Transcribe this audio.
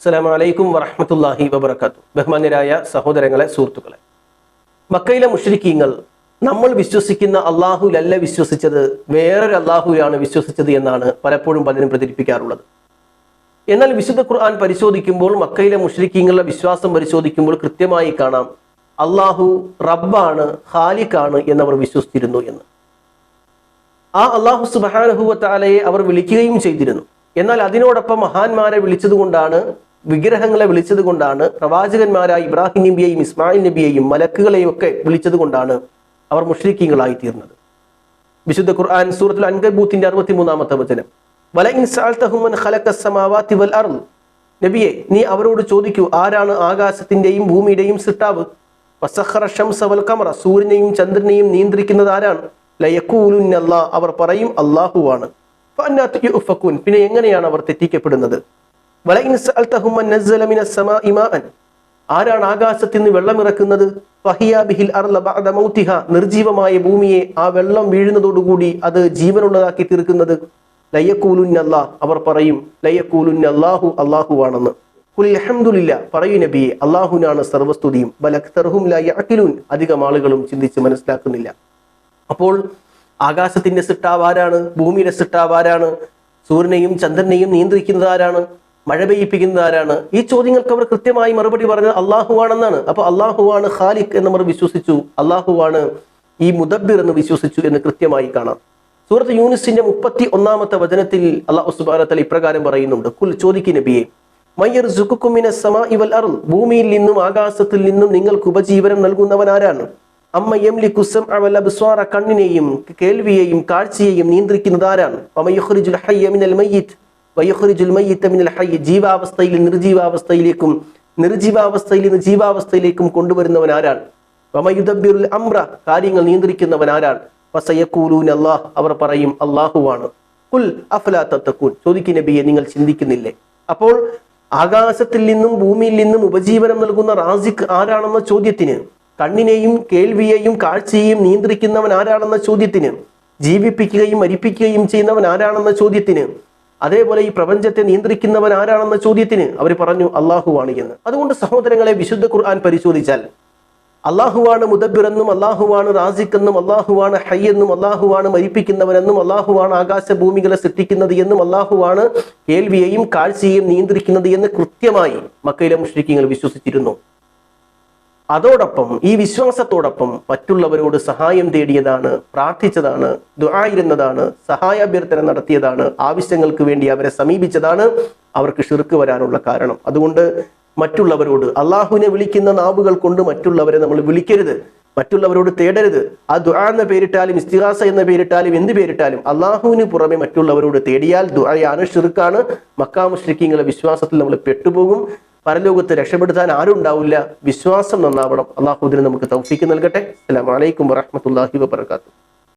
അസ്സലാമു വറഹമത്തല്ലാഹി വബർക്കാത്തു ബഹുമാന്യരായ സഹോദരങ്ങളെ സുഹൃത്തുക്കളെ. മക്കയിലെ മുഷ്രിഖീങ്ങൾ നമ്മൾ വിശ്വസിക്കുന്ന അള്ളാഹുലല്ല വിശ്വസിച്ചത് വേറൊരു അള്ളാഹുലാണ് വിശ്വസിച്ചത് എന്നാണ് പലപ്പോഴും പലരും പ്രചരിപ്പിക്കാറുള്ളത്. എന്നാൽ വിശുദ്ധ ഖുർആൻ പരിശോധിക്കുമ്പോൾ മക്കയിലെ മുഷ്രിഖീങ്ങളുടെ വിശ്വാസം പരിശോധിക്കുമ്പോൾ കൃത്യമായി കാണാം അള്ളാഹു റബ്ബാണ് ഹാലിഖാണ് എന്നവർ വിശ്വസിച്ചിരുന്നു എന്ന്. ആ അള്ളാഹു സുബാനഹുവത്താലയെ അവർ വിളിക്കുകയും ചെയ്തിരുന്നു. എന്നാൽ അതിനോടൊപ്പം മഹാന്മാരെ വിളിച്ചതുകൊണ്ടാണ് വിഗ്രഹങ്ങളെ വിളിച്ചത് കൊണ്ടാണ് പ്രവാചകന്മാരായ ഇബ്രാഹിം നബിയെയും ഇസ്മായിൽ നബിയെയും മലക്കുകളെയും ഒക്കെ വിളിച്ചത് കൊണ്ടാണ് അവർ മുഷ്രിഖീങ്ങളായി തീർന്നത് വിശുദ്ധ ഖുർആൻ സൂറത്തുൽ അൻകബൂത്തിന്റെ അറുപത്തി മൂന്നാമത്തെ വചനം നബിയെ നീ അവരോട് ചോദിക്കൂ ആരാണ് ആകാശത്തിന്റെയും ഭൂമിയുടെയും സിട്ടാവ് വൽ കമറ സൂര്യനെയും ചന്ദ്രനെയും നിയന്ത്രിക്കുന്നത് ആരാണ്? അവർ പറയും യുഫകൂൻ പിന്നെ എങ്ങനെയാണ് അവർ തെറ്റിക്കപ്പെടുന്നത്? ആരാണ് ആകാശത്തിൽ നിന്ന് വെള്ളം ഇറക്കുന്നത് നിർജീവമായ ഭൂമിയെ ആ വെള്ളം വീഴുന്നതോടുകൂടി അത് ജീവനുള്ളതാക്കി തീർക്കുന്നത്. ലയ്യക്കൂലുന്നല്ല അവർ പറയും ലയ്യക്കൂലുന്ന അല്ലാഹു അല്ലാഹുവാണെന്ന്. കുൽ അൽഹംദുലില്ല. പറയൂ നബിയെ അള്ളാഹുനാണ് സർവസ്തുതിയും. ബലക്തർഹും അധികം ആളുകളും ചിന്തിച്ച് മനസ്സിലാക്കുന്നില്ല. അപ്പോൾ ആകാശത്തിന്റെ സിട്ടാവ് ആരാണ്? ഭൂമിയുടെ സിട്ടാവ് ആരാണ്? സൂര്യനെയും ചന്ദ്രനെയും നിയന്ത്രിക്കുന്നത് ആരാണ്? മഴ പെയ്യിപ്പിക്കുന്നത് ആരാണ് ഈ ചോദ്യങ്ങൾക്ക് അവർ കൃത്യമായി മറുപടി പറഞ്ഞത് അള്ളാഹുവാണെന്നാണ് അപ്പൊ അള്ളാഹുവാണ് ഖാലിഖ് എന്ന് അവർ വിശ്വസിച്ചു. അള്ളാഹുവാണ് ഈ മുദബിർ എന്ന് വിശ്വസിച്ചു എന്ന് കൃത്യമായി കാണാം. സൂറത്ത് യൂനിസിന്റെ മുപ്പത്തി ഒന്നാമത്തെ വചനത്തിൽ അള്ളാഹു സുബാനത്തൽ ഇപ്രകാരം പറയുന്നുണ്ട്. കുൽ ചോദിക്കു നബിയെ മയ്യർ സുക്കുമിന സമ ഇവൽ അറുൾ ഭൂമിയിൽ നിന്നും ആകാശത്തിൽ നിന്നും നിങ്ങൾക്ക് ഉപജീവനം നൽകുന്നവൻ ആരാണ്? അമ്മ യംലി കുസം അവൽ കണ്ണിനെയും കേൾവിയെയും കാഴ്ചയെയും നിയന്ത്രിക്കുന്നത് ആരാണ്? ജീവാവസ്ഥയിൽ നിർജീവാവസ്ഥയിലേക്കും നിർജീവാവസ്ഥയിൽ നിന്ന് ജീവാവസ്ഥയിലേക്കും കൊണ്ടുവരുന്നവൻ ആരാണ്? വമയുദബ്ബിറുൽ അംറ കാര്യങ്ങൾ നിയന്ത്രിക്കുന്നവൻ ആരാണ്? വസയക്കൂലൂൻ അല്ലാഹ് അവർ പറയും അല്ലാഹുവാണ്. കുൽ അഫലാ തത്തക്കൂൻ ചോദിക്കും നബിയെ നിങ്ങൾ ചിന്തിക്കുന്നില്ലേ? അപ്പോൾ ആകാശത്തിൽ നിന്നും ഭൂമിയിൽ നിന്നും ഉപജീവനം നൽകുന്ന റാസിഖ് ആരാണെന്ന ചോദ്യത്തിന് കണ്ണിനെയും കേൾവിയെയും കാഴ്ചയെയും നിയന്ത്രിക്കുന്നവൻ ആരാണെന്ന ചോദ്യത്തിന് ജീവിപ്പിക്കുകയും മരിപ്പിക്കുകയും ചെയ്യുന്നവൻ ആരാണെന്ന ചോദ്യത്തിന് അതേപോലെ ഈ പ്രപഞ്ചത്തെ നിയന്ത്രിക്കുന്നവൻ ആരാണെന്ന ചോദ്യത്തിന് അവർ പറഞ്ഞു അള്ളാഹുവാണ് എന്ന്. അതുകൊണ്ട് സഹോദരങ്ങളെ വിശുദ്ധ ഖുർആൻ പരിശോധിച്ചാൽ അള്ളാഹുവാണ് മുദബിറെന്നും അള്ളാഹുവാണ് റാസിഖ് എന്നും അള്ളാഹുവാണ് എന്നും അള്ളാഹുവാണ് മരിപ്പിക്കുന്നവനെന്നും അള്ളാഹുവാണ് ആകാശഭൂമികളെ സൃഷ്ടിക്കുന്നത് എന്നും അള്ളാഹുവാണ് കേൾവിയെയും കാഴ്ചയെയും നിയന്ത്രിക്കുന്നത് എന്ന് കൃത്യമായി മക്കയിലെ മുഷ്രിഖിങ്ങൾ വിശ്വസിച്ചിരുന്നു. അതോടൊപ്പം ഈ വിശ്വാസത്തോടൊപ്പം മറ്റുള്ളവരോട് സഹായം തേടിയതാണ് പ്രാർത്ഥിച്ചതാണ് ദുആയിരുന്നതാണ് സഹായാഭ്യർത്ഥന നടത്തിയതാണ് ആവശ്യങ്ങൾക്ക് വേണ്ടി അവരെ സമീപിച്ചതാണ് അവർക്ക് ഷിർക്ക് വരാനുള്ള കാരണം. അതുകൊണ്ട് മറ്റുള്ളവരോട് അള്ളാഹുവിനെ വിളിക്കുന്ന നാവുകൾ കൊണ്ട് മറ്റുള്ളവരെ നമ്മൾ വിളിക്കരുത് മറ്റുള്ളവരോട് തേടരുത്. ആ ദുആ എന്ന പേരിട്ടാലും ഇസ്തിഹാസ എന്ന പേരിട്ടാലും എന്ത് പേരിട്ടാലും അള്ളാഹുവിന് പുറമെ മറ്റുള്ളവരോട് തേടിയാൽ ദുആയാണ് ഷിർക്കാണ് മക്കാ മുഷ്രിഖീങ്ങളെ വിശ്വാസത്തിൽ നമ്മൾ പെട്ടുപോകും. പരലോകത്ത് രക്ഷപ്പെടുത്താൻ ആരും ഉണ്ടാവില്ല. വിശ്വാസം നന്നാവണം. അള്ളാഹുദിന് നമുക്ക് തൗഫീക്ക് നൽകട്ടെ. അസ്സലാമു അലൈക്കും വറഹ്മത്തുള്ളാഹി വബറകാതുഹു.